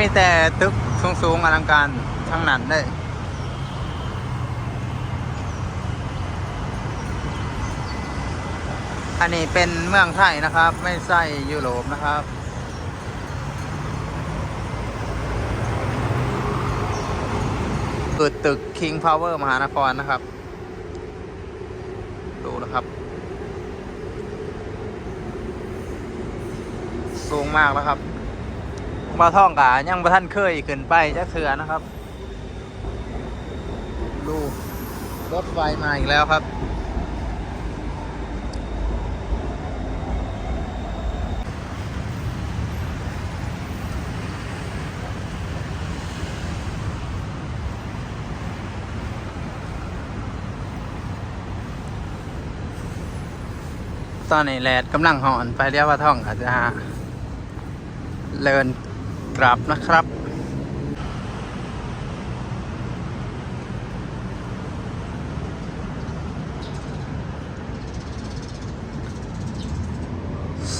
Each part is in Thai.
มีแต่ตึกสูงๆอลังการทั้งนั้นเลยอันนี้เป็นเมืองไทยนะครับ ไม่ใช่ยุโรปนะครับคือตึก King Power มหานครนะครับ ดูนะครับ สูงมากแล้วครับ มาท่องกายังประท่านเคยขึ้นไปจักเถือนะครับดูรถไฟมาอีกแล้วครับตอนนี้แลดกำลังหอนไปเรียกว่าท่องอาจจะเลิน กลับนะครับ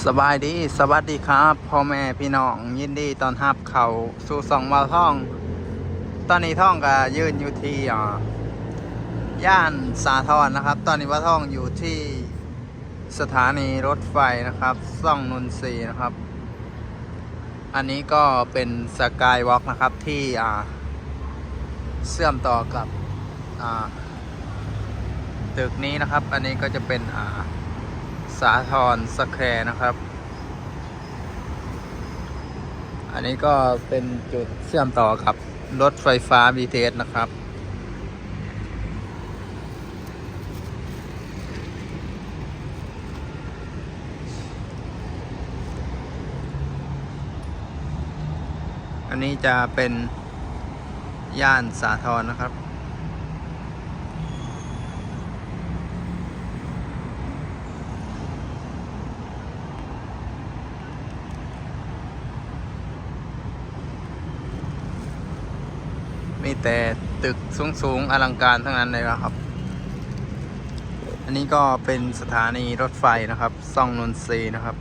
สบายดีสวัสดีครับพ่อแม่พี่น้องยินดีตอนรับเขาสู่สองวาท่อง ตอนนี้ท่องก็ยืนอยู่ที่อ่าย่านสาทรนะครับ ตอนนี้วาท่องอยู่ที่สถานีรถไฟนะครับ ซ่องนนทรีนะครับ อันนี้ก็เป็นสกายวอล์กนะครับที่เชื่อมต่อกับตึกนี้นะครับ อันนี้ก็จะเป็นาสาทรสแควร์นะครับ อันนี้ก็เป็นจุดเชื่อมต่อกับรถไฟฟ้า BTS นะครับ อันนี้จะเป็นย่านสาทรนะครับ มีแต่ตึกสูงๆ อลังการทั้งนั้นเลยนะครับ อันนี้ก็เป็นสถานีรถไฟนะครับ ซ่องนนทรีนะครับ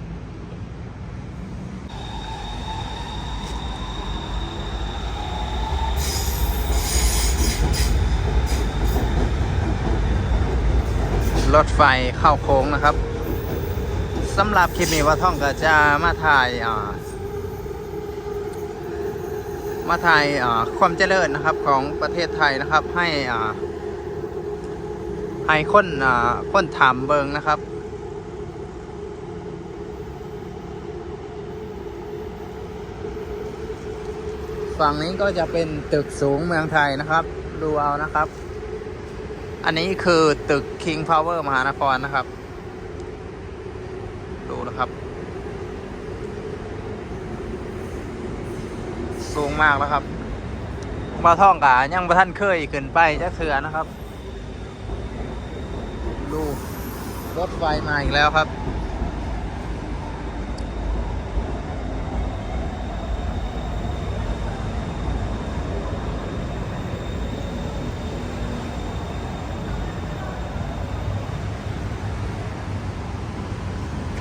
รถไฟเข้าโค้งนะครับสำหรับคลิปนี้ว่าท่องก็จะมาถ่ายมาถ่ายความเจริญนะครับของประเทศไทยนะครับ ให้ให้คนคนถามเบิงนะครับฝั่งนี้ก็จะเป็นตึกสูงเมืองไทยนะครับ ดูเอานะครับ อันนี้คือตึก King Power มหานครนะครับ ดูนะครับ สูงมากแล้วครับมาท่องกะยังประท่านเคยขึ้นไปจะเถือนะครับ ดู รถไฟมาอีกแล้วครับ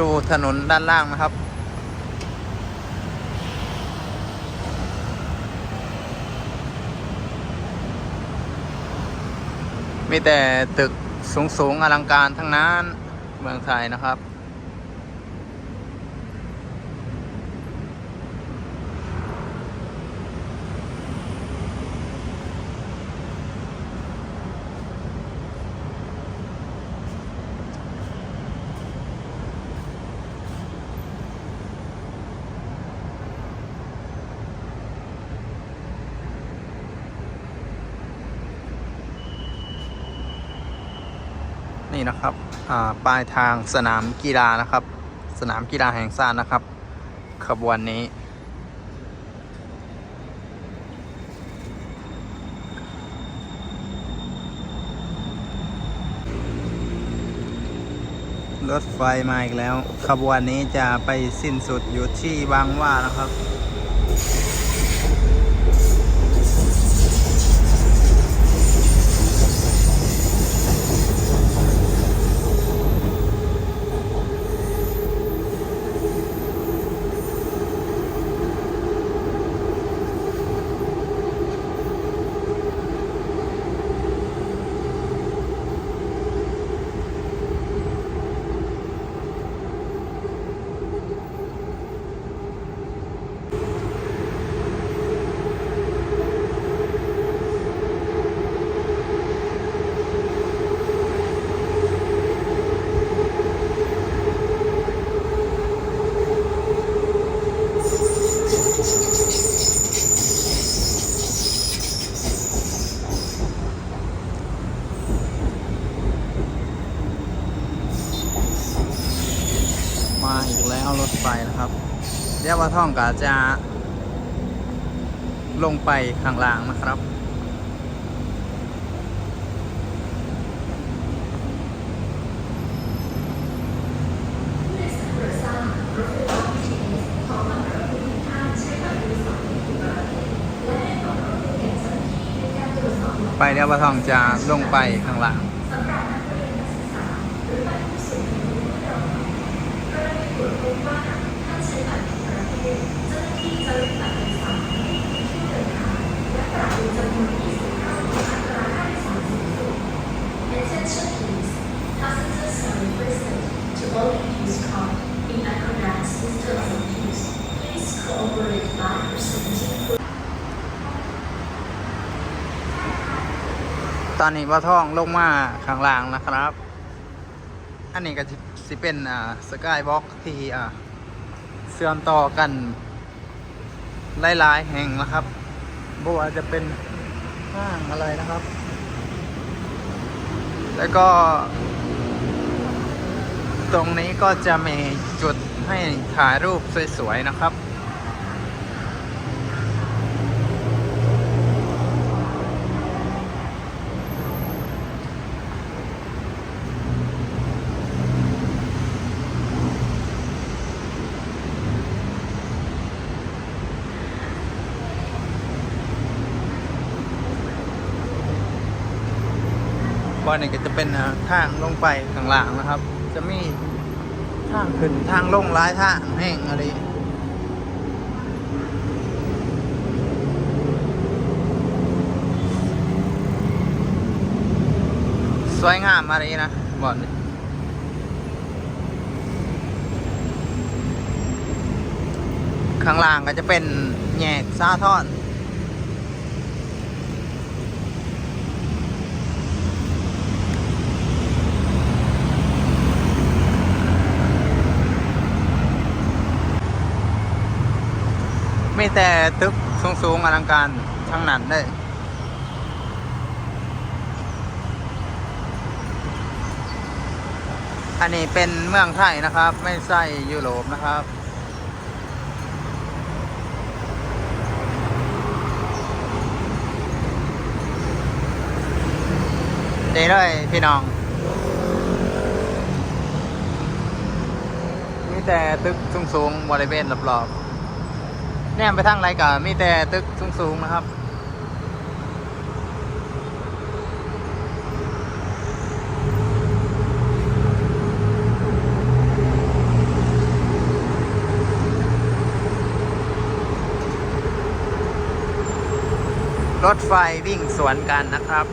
ดูถนนด้านล่างนะครับ มีแต่ตึกสูงๆอลังการทั้งนั้นเมืองไทยนะครับ นี่นะครับปลายทางสนามกีฬานะครับ สนามกีฬาแห่งชาตินะครับ ขบวนนี้ รถไฟมาอีกแล้ว ขบวนนี้จะไปสิ้นสุดอยู่ที่บางว่านะครับ ร อีกแล้วรถไฟนะครับเรียกว่าท่องกาจะลงไปข้างล่างนะครับ ไปเรียกว่าท่องจะลงไปข้างล่าง ตองาหน้าที่งปลาว่าท่องลงมาข้างล่างนะครับ อันนี้ก็สิเป็นอ่าสกายบ็อกที่อ่าเสื่อมต่อกันหลายๆแห่งนะครับบ่ว่าจะเป็นห้างอะไรนะครับ แล้วก็ ตรงนี้ก็จะมีจุดให้ถ่ายรูปสวยๆนะครับ บอลนี่ก็จะเป็นทางลงไปข้างล่างนะครับ จะมีทางขึ้นทางลงหลายทางแห่งอะไรสวยงามอะไรนะบอนข้างล่างก็จะเป็นแยกซาทอน มีแต่ตึกสูงๆอลังการทั้งนั้นเลยอันนี้เป็นเมืองไทยนะครับ ไม่ใช่ยุโรปนะครับ ดีเลยพี่น้อง มีแต่ตึกสูงๆบริเวณรอบๆ แนมไปทางไรก็มีแต่ตึกสูงๆนะครับ รถไฟวิ่งสวนกันนะครับ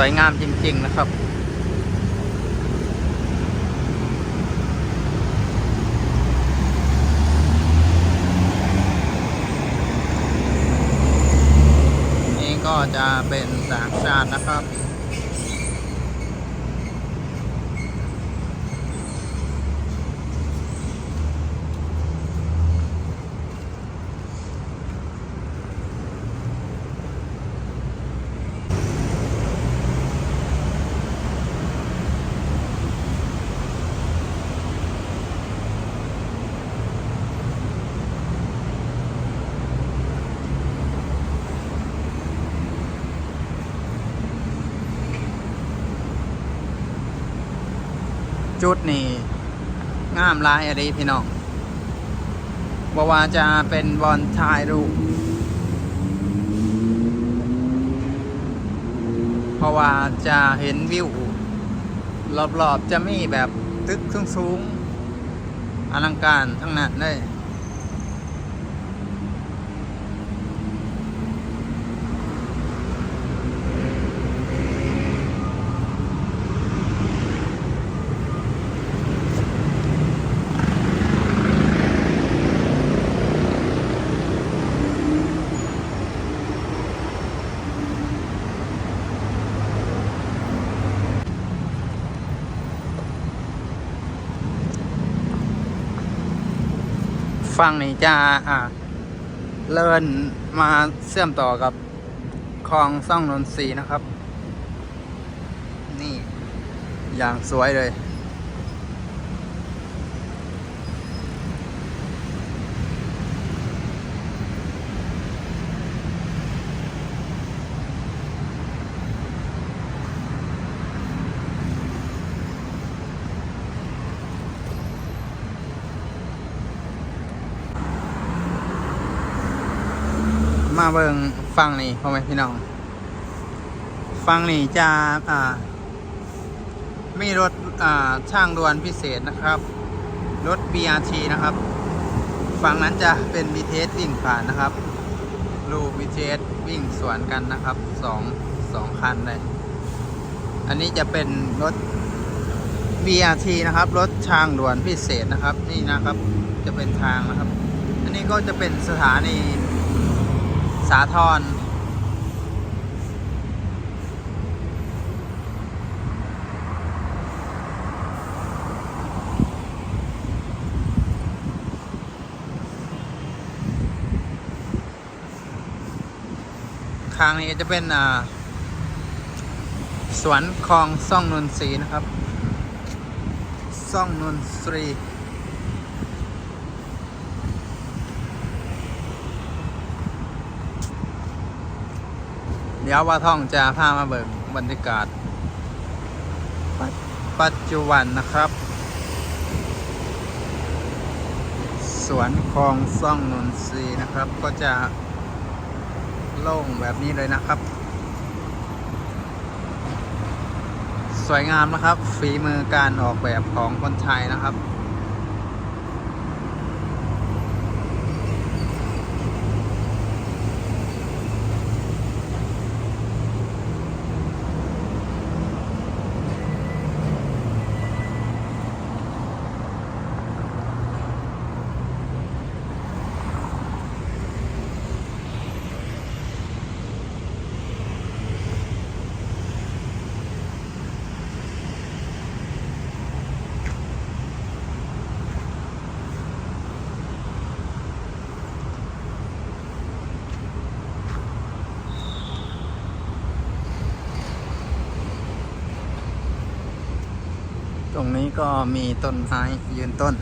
สวยงามจริง ๆ นะครับ นี่ก็จะเป็นสางชาตินะครับ จุดนี่งามลายอะไรพี่น้องบ่ว่าจะเป็นบอลถ่ายรูปเพราะว่าจะเห็นวิวรอบๆจะมีแบบตึกสูงๆอลังการทั้งนั้นเลย ฝั่งนี้จะอ่าเลินมาเชื่อมต่อกับคลองซ่องนนทรีนะครับ นี่อย่างสวยเลย เบิงฟังนี่พ่อแม่พี่น้อง ฟังนี่จะอ่า มีรถอ่าช่างด่วนพิเศษนะครับ รถ BRT นะครับ ฝั่งนั้นจะเป็น BTS วิ่งผ่านนะครับ ลูก BTS วิ่งสวนกันนะครับสองสองคันเลย อันนี้จะเป็นรถ BRT นะครับ รถทางด่วนพิเศษนะครับ นี่นะครับ จะเป็นทางนะครับ อันนี้ก็จะเป็นสถานี สาทรทางนี้จะเป็นอ่าสวนคลองซ่องนนทรีนะครับ ซ่องนนทรี เดี๋ยวว่าท่องจะพามาเบิกบรรยากาศปัจปัจจุบันนะครับ สวนคลองซ่องนนทรีนะครับ ก็จะโล่งแบบนี้เลยนะครับ สวยงามนะครับ ฝีมือการออกแบบของคนไทยนะครับ ตรงนี้ก็มีต้นไม้ยืนต้น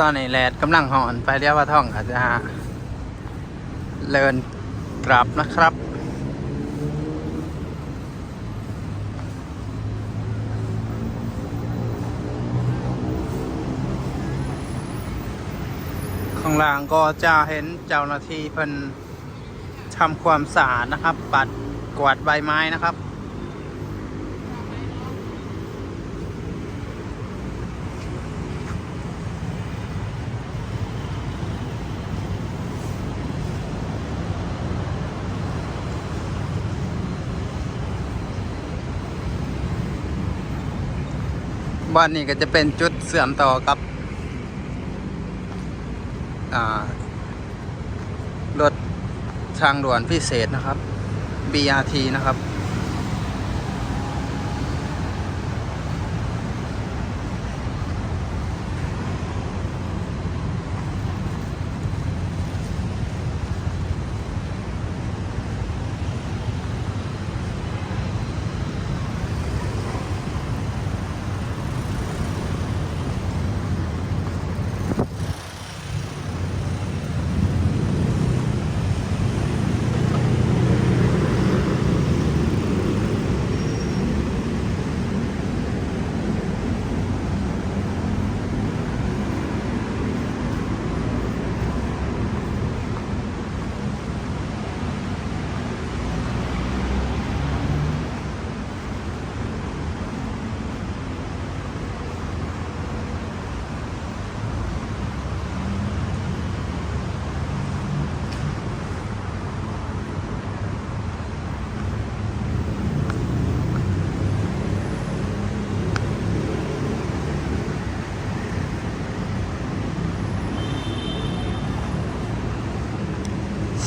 ตอนนี้แลดกำลังหอนไปเรียกว่าท่องอาจจะเลินกลับนะครับข้างล่างก็จะเห็นเจ้าหน้าที่เพิ่นทำความสะอาดนะครับ ปัดกวาดใบไม้นะครับ บ้านนี้ก็จะเป็นจุดเสื่อมต่อกับรถทางด่วนพิเศษนะครับ BRT นะครับ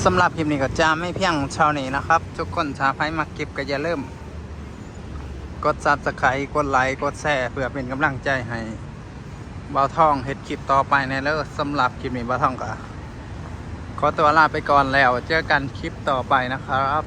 สำหรับคลิปนี้ก็จะไม่เพียงเท่านี้นะครับ ทุกคนชาไพ่มาเก็บก็อย่าลืมกดซับสไครต์กดไลค์กดแชร์เพื่อเป็นกำลังใจให้เบาทองเห็ดคลิปต่อไปในเลิศสำหรับคลิปนี้เบาทองก็ขอตัวลาไปก่อนแล้ว เจอกันคลิปต่อไปนะครับ